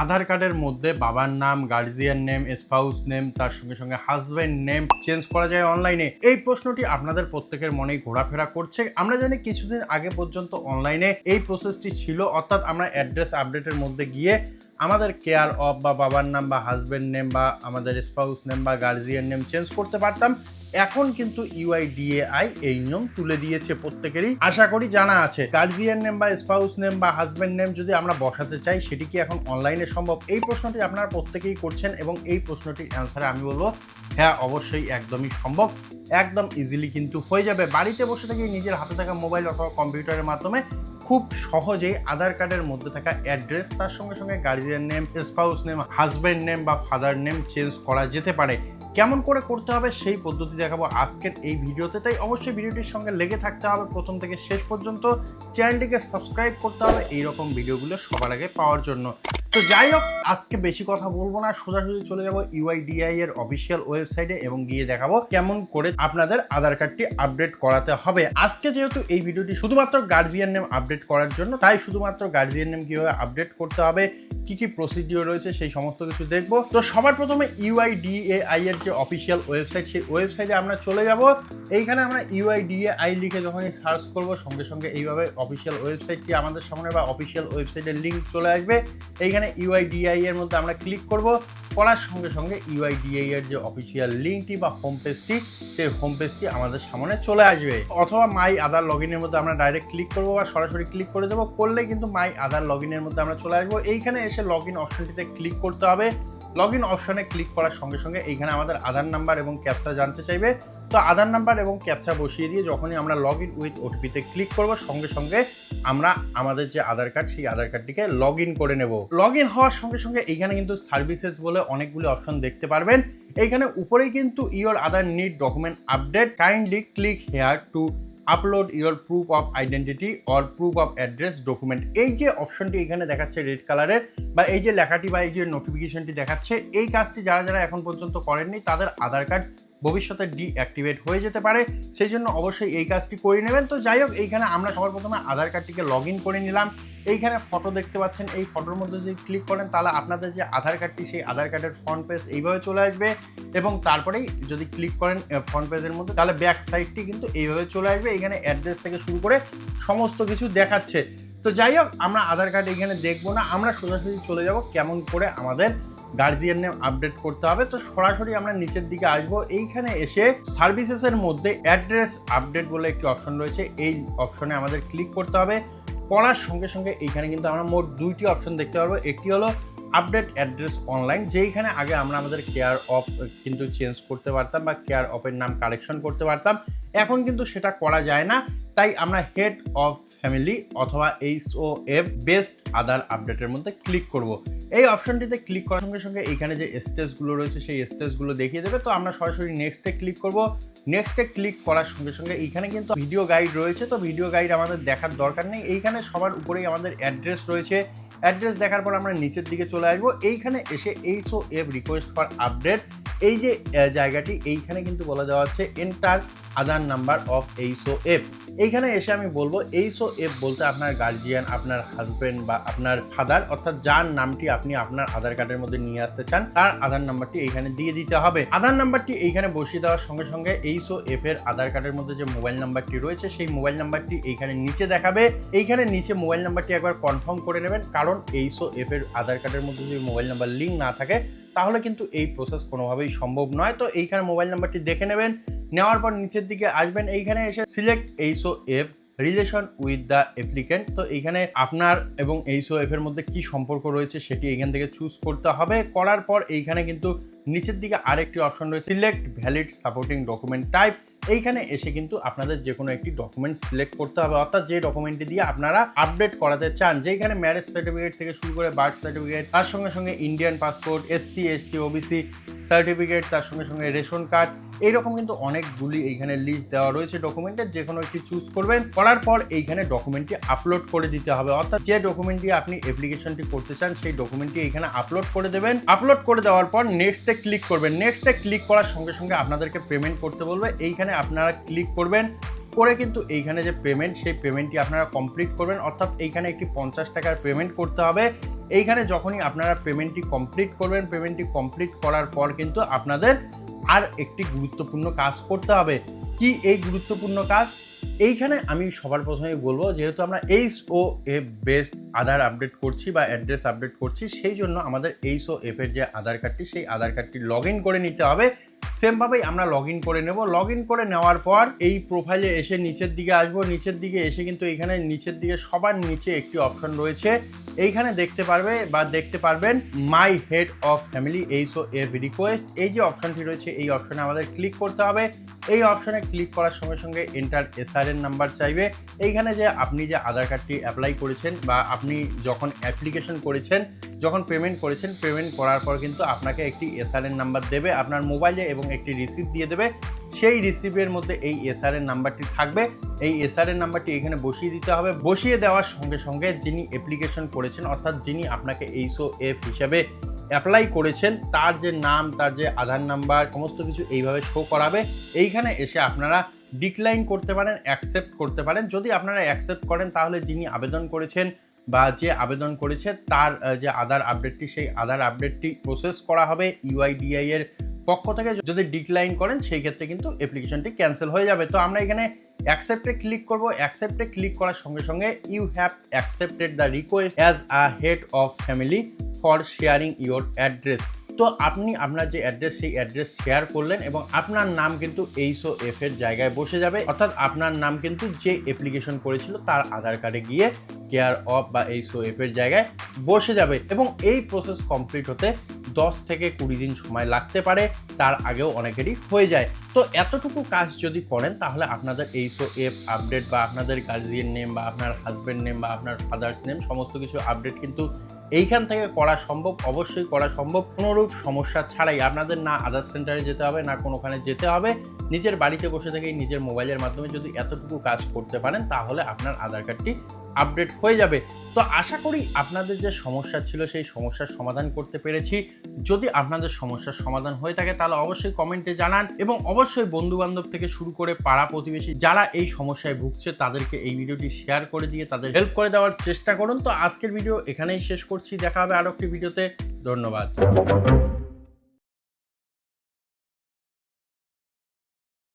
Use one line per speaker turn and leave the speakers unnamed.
আধার কার্ডের মধ্যে বাবার নাম গার্জিয়ান নেম স্পাউস নেম তার সঙ্গে সঙ্গে হাজব্যান্ড নেম চেঞ্জ করা যায় অনলাইনে এই প্রশ্নটি আপনাদের প্রত্যেকের মনেই ঘোরাফেরা করছে। আমরা জানি কিছুদিন আগে পর্যন্ত অনলাইনে এই প্রসেসটি ছিল, অর্থাৎ আমরা অ্যাড্রেস আপডেটের মধ্যে গিয়ে আমাদের কেয়ার অফ বা বাবার নাম বা হাজব্যান্ড নেম বা আমাদের স্পাউস নেম বা গার্জিয়ান নেম চেঞ্জ করতে পারতাম। এখন কিন্তু ইউআইডিএআই এই নিয়ম তুলে দিয়েছে প্রত্যেকেরই। আশা করি জানা আছে। গার্জিয়ান নেম বা স্পাউস নেম বা হাজব্যান্ড নেম যদি আমরা বসাতে চাই, সেটি কি এখন অনলাইনে সম্ভব? এই প্রশ্নটি আপনারা প্রত্যেকেই করছেন এবং এই প্রশ্নটির অ্যান্সারে আমি বলব হ্যাঁ অবশ্যই একদমই সম্ভব। একদম ইজিলি কিন্তু হয়ে যাবে। বাড়িতে বসে থেকে নিজের হাতে থাকা মোবাইল অথবা কম্পিউটারের মাধ্যমে খুব সহজেই আধার কার্ডের মধ্যে থাকা অ্যাড্রেস, তার সঙ্গে সঙ্গে guardian name, spouse name, husband name বা ফাদার নেম চেঞ্জ করা যেতে পারে। কেমন করে করতে হবে সেই পদ্ধতি দেখাবো আজকের এই ভিডিওতে। তাই অবশ্যই ভিডিওটির সঙ্গে লেগে থাকতে হবে প্রথম থেকে শেষ পর্যন্ত। চ্যানেলটিকে সাবস্ক্রাইব করতে হবে এইরকম ভিডিওগুলো সবার আগে পাওয়ার জন্য। তো যাই হোক, আজকে বেশি কথা বলব না, সোজাসুজি চলে যাব ইউআইডিআই এর অফিসিয়াল ওয়েবসাইটে এবং গিয়ে দেখাবো কেমন করে আপনাদের আধার কার্ডটি আপডেট করাতে হবে। আজকে যেহেতু এই ভিডিওটি শুধুমাত্র গার্জিয়ান নেম আপডেট করার জন্য, তাই শুধুমাত্র গার্জিয়ান নেম কীভাবে আপডেট করতে হবে, কি কি প্রসিডিওর রয়েছে, সেই সমস্ত কিছু দেখব। তো সবার প্রথমে ইউআইডিএআই এর যে অফিসিয়াল ওয়েবসাইট সেই ওয়েবসাইটে আমরা চলে যাব। এইখানে আমরা ইউআইডিএআই লিখে যখনই সার্চ করব, সঙ্গে সঙ্গে এইভাবে অফিসিয়াল ওয়েবসাইটটি আমাদের সামনে বা অফিসিয়াল ওয়েবসাইটের লিঙ্ক চলে আসবে। এইখানে ইউআইডিআই এর মধ্যে আমরা ক্লিক করব। করার সঙ্গে সঙ্গে ইউআইডিআই এর যে অফিসিয়াল লিঙ্কটি বা হোম পেজটি সেই হোম পেজটি আমাদের সামনে চলে আসবে। অথবা মাই আধার লগ ইনের মধ্যে আমরা ডাইরেক্ট ক্লিক করব বা সরাসরি ক্লিক করে দেবো। করলেই কিন্তু মাই আধার লগ ইনের মধ্যে আমরা চলে আসব। এইখানে এসে লগ ইন অপশনটিতে ক্লিক করতে হবে। লগ ইন অপশনে ক্লিক করার সঙ্গে সঙ্গে এইখানে আমাদের আধার নাম্বার এবং ক্যাপচা জানতে চাইবে। তো আধার নাম্বার এবং ক্যাপচা বসিয়ে দিয়ে যখনই আমরা লগ ইন উইথ ওটিপিতে ক্লিক করব, সঙ্গে সঙ্গে আমরা আমাদের যে আধার কার্ড সেই আধার কার্ডটিকে লগ ইন করে নেব। লগ ইন হওয়ার সঙ্গে সঙ্গে এইখানে কিন্তু সার্ভিসেস বলে অনেকগুলি অপশন দেখতে পারবেন। এইখানে উপরেই কিন্তু your Aadhaar need document update kindly click here to upload your proof of identity or proof of address document এই যে অপশনটি এখানে দেখাচ্ছে রেড কালারের বা এই যে লেখাটি বা এই যে নোটিফিকেশনটি দেখাচ্ছে, এই কাজটি যারা যারা এখন পর্যন্ত করেননি, তাদের আধার কার্ড ভবিষ্যতে ডিঅ্যাক্টিভেট হয়ে যেতে পারে, সেই জন্য অবশ্যই এই কাজটি করে নেবেন। তো যাই হোক, এইখানে আমরা সবার প্রথমে আধার কার্ডটিকে লগ ইন করে নিলাম। এইখানে ফটো দেখতে পাচ্ছেন, এই ফটোর মধ্যে যদি ক্লিক করেন, তাহলে আপনাদের যে আধার কার্ডটি, সেই আধার কার্ডের ফ্রন্ট পেজ এইভাবে চলে আসবে এবং তারপরেই যদি ক্লিক করেন ফ্রন্ট পেজের মধ্যে, তাহলে ব্যাক সাইডটি কিন্তু এইভাবে চলে আসবে। এখানে অ্যাড্রেস থেকে শুরু করে সমস্ত কিছু দেখাচ্ছে। তো যাই হোক, আমরা আধার কার্ড এখানে দেখব না, আমরা সোজাসুজি চলে যাব কেমন করে আমাদের গার্জিয়ান নেম আপডেট করতে হবে। তো সরাসরি আমরা নিচের দিকে আসব। এইখানে এসে সার্ভিসেসের মধ্যে অ্যাড্রেস আপডেট বলে একটি অপশন রয়েছে। এই অপশনে আমাদের ক্লিক করতে হবে। করার সঙ্গে সঙ্গে এইখানে কিন্তু আমরা মোট দুইটি অপশন দেখতে পারব। একটি হলো আপডেট অ্যাড্রেস অনলাইন যেইখানে আগে আমরা আমাদের কেয়ার অফ কিন্তু চেঞ্জ করতে পারতাম বা কেয়ার অফের নাম কারেকশন করতে পারতাম। এখন কিন্তু সেটা করা যায় না। তাই আমরা হেড অফ ফ্যামিলি অথবা H O F best other আপডেটের মধ্যে ক্লিক করব। এই অপশনটিতে ক্লিক করার সঙ্গে সঙ্গে এইখানে যে স্টেজগুলো রয়েছে, সেই স্টেজগুলো দেখিয়ে দেবে। তো আমরা সরাসরি নেক্সটে ক্লিক করব। নেক্সটে ক্লিক করার সঙ্গে সঙ্গে এইখানে কিন্তু ভিডিও গাইড রয়েছে। তো ভিডিও গাইড আমাদের দেখার দরকার নেই। এইখানে সবার উপরেই আমাদের অ্যাড্রেস রয়েছে। অ্যাড্রেস দেখার পর আমরা নিচের দিকে চলে আসব। এইখানে এসে H O F request for update এই যে জায়গাটি, এইখানে কিন্তু বলা দেওয়া হচ্ছে enter Aadhaar number of H O F. এইখানে এসে আমি বলব এইচ ও এফ বলতে আপনার গার্জিয়ান আপনার হাজবেন্ড বা আপনার ফাদার অর্থাৎ যার নামটি আপনি আপনার আধার কার্ডের মধ্যে নিয়ে আসতে চান, তার আধার নাম্বারটি এইখানে দিয়ে দিতে হবে। আধার নাম্বারটি এইখানে বসিয়ে দেওয়ার সঙ্গে সঙ্গে এইচ ও এফ এর আধার কার্ডের মধ্যে যে মোবাইল নাম্বারটি রয়েছে, সেই মোবাইল নাম্বারটি এইখানে নিচে দেখাবে। এইখানে নিচে মোবাইল নাম্বারটি একবার কনফার্ম করে নেবেন, কারণ এইচ ও এফ এর আধার কার্ডের মধ্যে যদি মোবাইল নাম্বার লিঙ্ক না থাকে, তাহলে কিন্তু এই প্রসেস কোনোভাবেই সম্ভব নয়। তো এইখানে মোবাইল নাম্বারটি দেখে নেবেন, নেওয়ার পর নিচের দিকে আসবেন, এইখানে এসে select HO F, relation with the applicant তো এখানে আপনার এবং এইচও এফ এর মধ্যে কি সম্পর্ক রয়েছে সেটি এখান থেকে চুজ করতে হবে। করার পর এইখানে কিন্তু নিচের দিকে আরেকটি অপশন রয়েছে, select valid supporting document type. এইখানে এসে কিন্তু আপনাদের যে কোনো একটি ডকুমেন্ট সিলেক্ট করতে হবে। অর্থাৎ যে ডকুমেন্টটি দিয়ে আপনারা আপডেট করাতে চান যেখানে ম্যারেজ সার্টিফিকেট থেকে শুরু করে বার্থ সার্টিফিকেট তার সঙ্গে সঙ্গে Indian passport SC ST OBC certificate তার সঙ্গে সঙ্গে রেশন কার্ড এইরকম কিন্তু অনেকগুলি এইখানে লিস্ট দেওয়া রয়েছে ডকুমেন্টের যে কোনো একটি চুজ করবেন, করার পর এইখানে ডকুমেন্টটি আপলোড করে দিতে হবে। অর্থাৎ যে ডকুমেন্ট দিয়ে আপনি অ্যাপ্লিকেশনটি করতে চান, সেই ডকুমেন্টটি এখানে আপলোড করে দেবেন। আপলোড করে দেওয়ার পর নেক্সটে ক্লিক করবেন। নেক্সটে ক্লিক করার সঙ্গে সঙ্গে আপনাদেরকে পেমেন্ট করতে বলবে। এইখানে আপনারা ক্লিক করবেন, করে কিন্তু এইখানে যে পেমেন্ট সেই পেমেন্টটি আপনারা কমপ্লিট করবেন। অর্থাৎ এইখানে একটি পঞ্চাশ টাকার পেমেন্ট করতে হবে। এইখানে যখনই আপনারা পেমেন্টটি কমপ্লিট করবেন পেমেন্টটি কমপ্লিট করার পর কিন্তু আপনাদের আর একটি গুরুত্বপূর্ণ কাজ করতে হবে। কি এই গুরুত্বপূর্ণ কাজ? এইখানে আমি সবার প্রথমেই বলব, যেহেতু আমরা H O F based Aadhaar update করছি বা অ্যাড্রেস আপডেট করছি, সেই জন্য আমাদের এইচ ও এফের যে আধার কার্ডটি সেই আধার কার্ডটি লগ ইন করে নিতে হবে। সেমভাবেই আমরা লগ ইন করে নেব। লগ ইন করে নেওয়ার পর এই প্রোফাইলে এসে নিচের দিকে আসব। নিচের দিকে এসে কিন্তু এখানে নিচের দিকে সবার নিচে একটি অপশন রয়েছে। এইখানে দেখতে পারবে বা দেখতে পারবেন my head of family H O F request এই যে অপশনটি রয়েছে, এই অপশনে আমাদের ক্লিক করতে হবে। এই অপশনে ক্লিক করার সঙ্গে সঙ্গে এন্টার এসআর এর নাম্বার চাইবে। এইখানে যে আপনি যে আধার কার্ডটি অ্যাপ্লাই করেছেন বা আপনি যখন অ্যাপ্লিকেশন করেছেন, যখন পেমেন্ট করেছেন পেমেন্ট করার পর কিন্তু আপনাকে একটি এসআর এর নাম্বার দেবে। আপনার মোবাইলে এবং একটি রিসিপ্ট দিয়ে দেবে। সেই রিসিপ্টের মধ্যে এই এসআর এর নাম্বারটি থাকবে। এই এসআর এর নাম্বারটি এখানে বসিয়ে দিতে হবে। বসিয়ে দেওয়ার সঙ্গে সঙ্গে যিনি অ্যাপ্লিকেশন করেছেন, অর্থাৎ যিনি আপনাকে এইসও এফ হিসাবে অ্যাপ্লাই করেছেন, তার যে নাম, তার যে আধার নাম্বার সমস্ত কিছু এইভাবে শো করাবে। এইখানে এসে আপনারা ডিক্লাইন করতে পারেন অ্যাকসেপ্ট করতে পারেন। যদি আপনারা অ্যাকসেপ্ট করেন, তাহলে যিনি আবেদন করেছেন বা যে আবেদন করেছে, তার যে আধার আপডেটটি সেই আধার আপডেটটি প্রসেস করা হবে। ইউআইডিআই এর পক্ষ থেকে যদি ডিক্লাইন করেন, সেই ক্ষেত্রে কিন্তু অ্যাপ্লিকেশনটি ক্যান্সেল হয়ে যাবে। তো আমরা এখানে অ্যাকসেপ্টে ক্লিক করব। অ্যাকসেপ্টে ক্লিক করার সঙ্গে সঙ্গে you have accepted the request as a head of family for sharing your address তো আপনি আপনার যে অ্যাড্রেস সেই অ্যাড্রেস শেয়ার করলেন এবং আপনার নাম কিন্তু এইসো এফ এর জায়গায় বসে যাবে। অর্থাৎ আপনার নাম কিন্তু যে অ্যাপ্লিকেশন করেছিল, তার আধার কার্ডে গিয়ে কেয়ার অফ বা এইসো এফ এর জায়গায় বসে যাবে। এবং এই প্রসেস কমপ্লিট হতে দশ থেকে কুড়ি দিন সময় লাগতে পারে তার আগেও অনেকেরই হয়ে যায়। তো এতটুকু কাজ যদি করেন, তাহলে আপনাদের এইসো এফ আপডেট বা আপনাদের গার্জিয়ান নেম বা আপনার হাজব্যান্ড নেম বা আপনার ফাদার্স নেম সমস্ত কিছু আপডেট কিন্তু এইখান থেকে করা সম্ভব, অবশ্যই করা সম্ভব। কোনোরূপ সমস্যা ছাড়াই আপনাদের না আধার সেন্টারে যেতে হবে, না কোনোখানে যেতে হবে। নিজের বাড়িতে বসে থেকেই নিজের মোবাইলের মাধ্যমে যদি এতটুকু কাজ করতে পারেন, তাহলে আপনার আধার কার্ডটি আপডেট হয়ে যাবে। তো আশা করি আপনাদের যে সমস্যা ছিল, সেই সমস্যার সমাধান করতে পেরেছি। যদি আপনাদের সমস্যার সমাধান হয়ে থাকে, তাহলে অবশ্যই কমেন্টে জানান এবং অবশ্যই বন্ধু বান্ধব থেকে শুরু করে পাড়া প্রতিবেশী যারা এই সমস্যায় ভুগছে, তাদেরকে এই ভিডিওটি শেয়ার করে দিয়ে তাদের হেল্প করে দেওয়ার চেষ্টা করুন। তো আজকের ভিডিও এখানেই শেষ করছি। দেখা হবে আরও একটি ভিডিওতে। ধন্যবাদ।